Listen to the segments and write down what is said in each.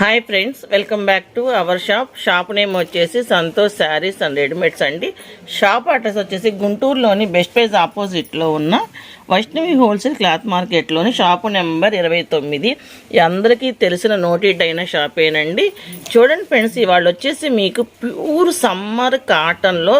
Hi friends welcome back to our shop shop name వచ్చేసి Santosh sarees and readymades అండి. Shop address వచ్చేసి గుంటూరులోని best price ఆపోజిట్లో ఉన్న వైష్ణవి హోల్సేల్ క్లాత్ మార్కెట్లోని షాపు నెంబర్ ఇరవై తొమ్మిది. అందరికీ తెలిసిన నోటెడ్ అయిన షాపేనండి చూడండి ఫ్రెండ్స్ ఇవాళ వచ్చేసి మీకు ప్యూర్ సమ్మర్ కాటన్లో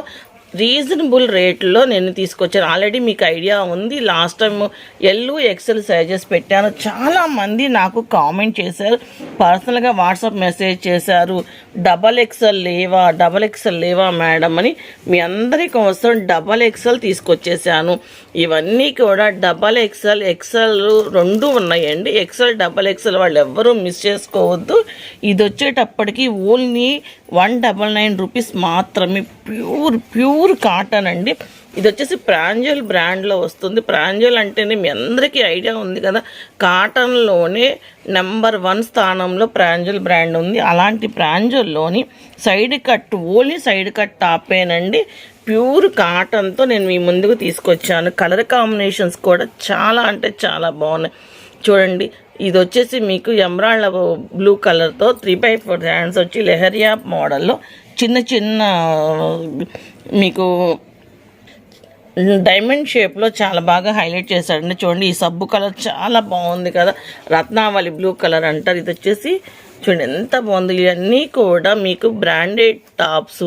రీజనబుల్ రేట్లో నేను తీసుకొచ్చాను. ఆల్రెడీ మీకు ఐడియా ఉంది. Last time L XL sizes పెట్టాను. చాలా మంది నాకు కామెంట్ చేశారు. పర్సనల్గా వాట్సాప్ మెసేజ్ చేశారు. డబల్ ఎక్సెల్ లేవా? డబల్ ఎక్సెల్ లేవా మేడం అని మీ అందరి కోసం డబల్ ఎక్సెల్ తీసుకొచ్చేసాను. ఇవన్నీ కూడా డబల్ ఎక్సెల్ ఎక్సెల్ రెండు ఉన్నాయండి. ఎక్సెల్ డబల్ ఎక్సెల్ వాళ్ళు ఎవ్వరూ మిస్ చేసుకోవద్దు. ఇది వచ్చేటప్పటికి only one double nine rupees మాత్రమే. ప్యూర్ ప్యూర్ ప్యూర్ కాటన్ అండి. ఇది వచ్చేసి ప్రాంజల్ బ్రాండ్లో వస్తుంది. ప్రాంజల్ అంటేనే మీ అందరికీ ఐడియా ఉంది కదా. కాటన్లోనే నెంబర్ వన్ స్థానంలో ప్రాంజల్ బ్రాండ్ ఉంది. అలాంటి ప్రాంజల్లోని side cut only side cut టాపేనండి pure కాటన్తో నేను మీ ముందుకు తీసుకొచ్చాను. కలర్ కాంబినేషన్స్ కూడా చాలా అంటే చాలా బాగున్నాయి. చూడండి ఇది వచ్చేసి మీకు ఎమరాల్డ్ బ్లూ కలర్తో త్రీ బై ఫోర్ హ్యాండ్స్ వచ్చి లెహరియా మోడల్లో చిన్న చిన్న మీకు డైమండ్ షేప్లో చాలా బాగా హైలైట్ చేశాడండి. చూడండి ఈ సబ్బు కలర్ చాలా బాగుంది కదా. రత్నావళి బ్లూ కలర్ అంటారు. ఇది వచ్చేసి చూడండి ఎంత బాగుంది. ఇవన్నీ కూడా మీకు బ్రాండెడ్ టాప్స్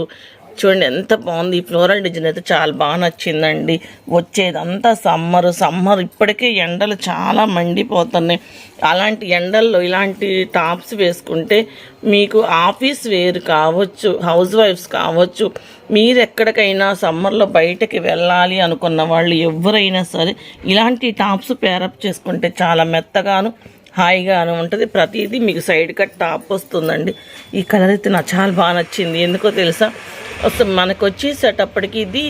చూడండి ఎంత బాగుంది. ఈ ఫ్లోరల్ డిజైన్ అయితే చాలా బాగా నచ్చిందండి. వచ్చేదంతా సమ్మర్ సమ్మర్ ఇప్పటికే ఎండలు చాలా మండిపోతున్నాయి. అలాంటి ఎండల్లో ఇలాంటి టాప్స్ వేసుకుంటే మీకు ఆఫీస్ వేర్ కావచ్చు హౌస్ వైఫ్స్ కావచ్చు మీరు ఎక్కడికైనా సమ్మర్లో బయటకి వెళ్ళాలి అనుకున్న వాళ్ళు ఎవరైనా సరే ఇలాంటి టాప్స్ పేరప్ చేసుకుంటే చాలా మెత్తగాను హాయిగాను ఉంటుంది. ప్రతిదీ మీకు సైడ్ కట్ టాప్ వస్తుందండి. ఈ కలర్ అయితే నాకు చాలా బాగా నచ్చింది. ఎందుకో తెలుసా? అసలు మనకు వచ్చేసేటప్పటికి ఇది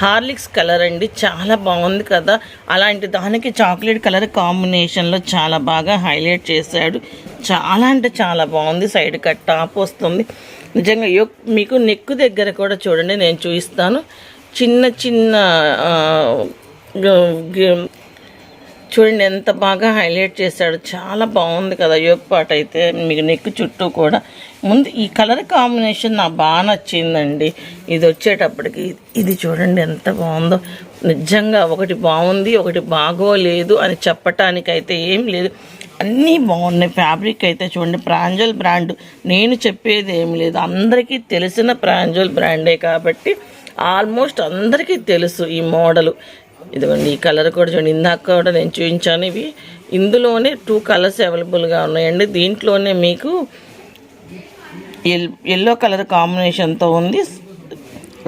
హార్లిక్స్ కలర్ అండి. చాలా బాగుంది కదా. అలాంటి దానికి చాక్లెట్ కలర్ కాంబినేషన్లో చాలా బాగా హైలైట్ చేశాడు. చాలా అంటే చాలా బాగుంది. సైడ్ కట్ టాప్ వస్తుంది. నిజంగా మీకు నెక్ దగ్గర కూడా చూడండి నేను చూపిస్తాను చిన్న చిన్న చూడండి ఎంత బాగా హైలైట్ చేశాడు. చాలా బాగుంది కదా. యోగ పాట అయితే మీకు నెక్ చుట్టూ కూడా ముందు ఈ కలర్ కాంబినేషన్ నాకు బాగా నచ్చిందండి. ఇది వచ్చేటప్పటికి ఇది చూడండి ఎంత బాగుందో. నిజంగా ఒకటి బాగుంది ఒకటి బాగోలేదు అని చెప్పటానికైతే ఏం లేదు. అన్నీ బాగున్నాయి. ఫ్యాబ్రిక్ అయితే చూడండి ప్రాంజల్ బ్రాండ్. నేను చెప్పేది ఏం లేదు. అందరికీ తెలిసిన ప్రాంజల్ బ్రాండే కాబట్టి ఆల్మోస్ట్ అందరికీ తెలుసు ఈ మోడలు. ఇదిగోండి ఈ కలర్ కూడా చూడండి. ఇందాక కూడా నేను చూపించాను ఇవి. ఇందులోనే టూ కలర్స్ అవైలబుల్గా ఉన్నాయండి. దీంట్లోనే మీకు ఎల్లో కలర్ కాంబినేషన్తో ఉంది.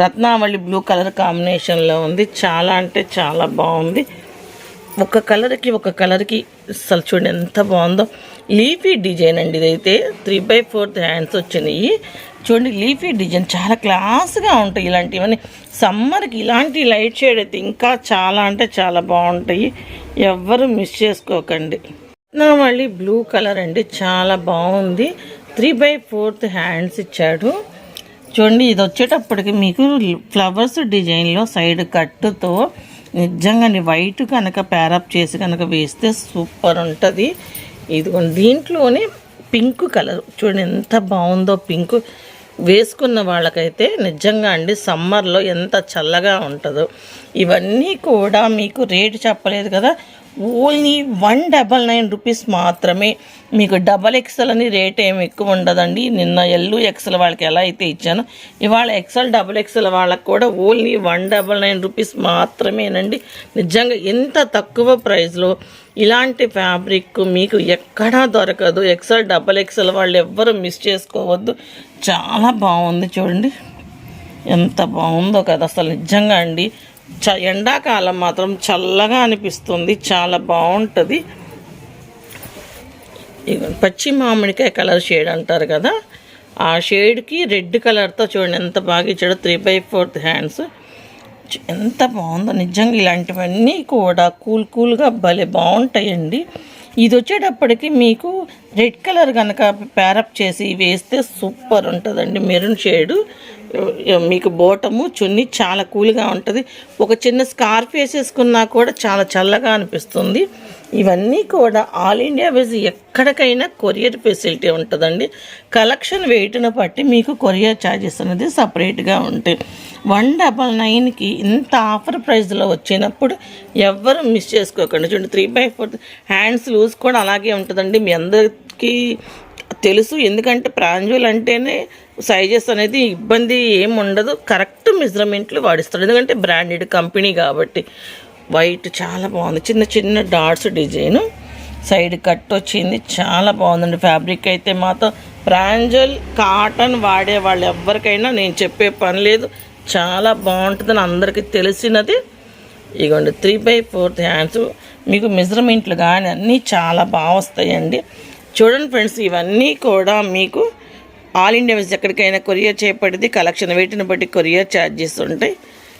రత్నావళి బ్లూ కలర్ కాంబినేషన్లో ఉంది. చాలా అంటే చాలా బాగుంది. ఒక కలర్కి ఒక కలర్కి అసలు చూడండి ఎంత బాగుందో. లీఫీ డిజైన్ అండి ఇదైతే. త్రీ బై ఫోర్త్ హ్యాండ్స్ వచ్చినాయి. చూడండి లీఫీ డిజైన్ చాలా క్లాస్గా ఉంటాయి ఇలాంటివన్నీ. సమ్మర్కి ఇలాంటి లైట్ షేడ్ అయితే ఇంకా చాలా అంటే చాలా బాగుంటాయి. ఎవ్వరు మిస్ చేసుకోకండి. రత్నావళి మళ్ళీ బ్లూ కలర్ అండి. చాలా బాగుంది. త్రీ బై ఫోర్త్ హ్యాండ్స్ ఇచ్చాడు. చూడండి ఇది వచ్చేటప్పటికి మీకు ఫ్లవర్స్ డిజైన్లో సైడ్ కట్టుతో నిజంగా వైట్ కనుక ప్యారప్ చేసి కనుక వేస్తే సూపర్ ఉంటుంది. ఇది దీంట్లోనే పింక్ కలర్. చూడండి ఎంత బాగుందో పింక్. వేసుకున్న వాళ్ళకైతే నిజంగా అండి సమ్మర్లో ఎంత చల్లగా ఉంటుందో. ఇవన్నీ కూడా మీకు రేటు చెప్పలేదు కదా only one double nine rupees మాత్రమే. మీకు డబల్ ఎక్సెల్ అని రేట్ ఏమి ఎక్కువ ఉండదండి. నిన్న ఎల్లు ఎక్సెల్ వాళ్ళకి ఎలా అయితే ఇచ్చానో ఇవాళ ఎక్సెల్ డబల్ ఎక్సెల్ వాళ్ళకి కూడా only one double nine rupees మాత్రమేనండి. నిజంగా ఎంత తక్కువ ప్రైస్లో ఇలాంటి ఫ్యాబ్రిక్ మీకు ఎక్కడా దొరకదు. ఎక్సెల్ డబల్ ఎక్సెల్ వాళ్ళు ఎవ్వరు మిస్ చేసుకోవద్దు. చాలా బాగుంది చూడండి. ఎంత బాగుందో కదా. అసలు నిజంగా అండి. చ ఎండాకాలం మాత్రం చల్లగా అనిపిస్తుంది. చాలా బాగుంటుంది పచ్చి మామిడికాయ కలర్ షేడ్ అంటారు కదా. ఆ షేడ్కి రెడ్ కలర్తో చూడండి ఎంత బాగా ఇచ్చాడో. Three by fourth hands. ఎంత బాగుందో నిజంగా ఇలాంటివన్నీ కూడా కూల్ కూల్గా భలే బాగుంటాయండి ఇది వచ్చేటప్పటికి మీకు రెడ్ కలర్ కనుక ప్యారప్ చేసి వేస్తే సూపర్ ఉంటుందండి. మెరూన్ షేడు మీకు బోటము చున్నీ చాలా కూల్గా ఉంటుంది. ఒక చిన్న స్కార్ఫ్ వేసేసుకున్నా కూడా చాలా చల్లగా అనిపిస్తుంది. ఇవన్నీ కూడా ఆల్ ఇండియా వైజ్ ఎక్కడికైనా కొరియర్ ఫెసిలిటీ ఉంటుందండి. కలెక్షన్ వెయిట్ను బట్టి మీకు కొరియర్ ఛార్జెస్ అనేది సపరేట్గా ఉంటాయి. వన్ డబల్ నైన్కి ఇంత ఆఫర్ ప్రైస్లో వచ్చినప్పుడు ఎవ్వరు మిస్ చేసుకోకండి. చూడండి three by four hands loose కూడా అలాగే ఉంటుందండి. మీ అందరికీ తెలుసు. ఎందుకంటే ప్రాంజువల్ అంటేనే సైజెస్ అనేది ఇబ్బంది ఏముండదు. ఉండదు కరెక్ట్ మెజర్మెంట్లు వాడిస్తాడు. ఎందుకంటే బ్రాండెడ్ కంపెనీ కాబట్టి. వైట్ చాలా బాగుంది. చిన్న చిన్న డాట్స్ డిజైన్. సైడ్ కట్ వచ్చింది. చాలా బాగుందండి ఫ్యాబ్రిక్ అయితే మాత్రం. ప్రాంజల్ కాటన్ వాడే వాళ్ళు ఎవరికైనా నేను చెప్పే పని లేదు. చాలా బాగుంటుందని అందరికీ తెలిసినది. ఇగోండి త్రీ బై ఫోర్త్ హ్యాండ్స్ మీకు మెజర్మెంట్లు కానీ అన్నీ చాలా బాగా వస్తాయండి. చూడండి ఫ్రెండ్స్ ఇవన్నీ కూడా మీకు ఆల్ ఇండియా వైజ్ ఎక్కడికైనా కొరియర్ చేపడింది కలెక్షన్ వెయిట్ని బట్టి కొరియర్ ఛార్జెస్ ఉంటాయి.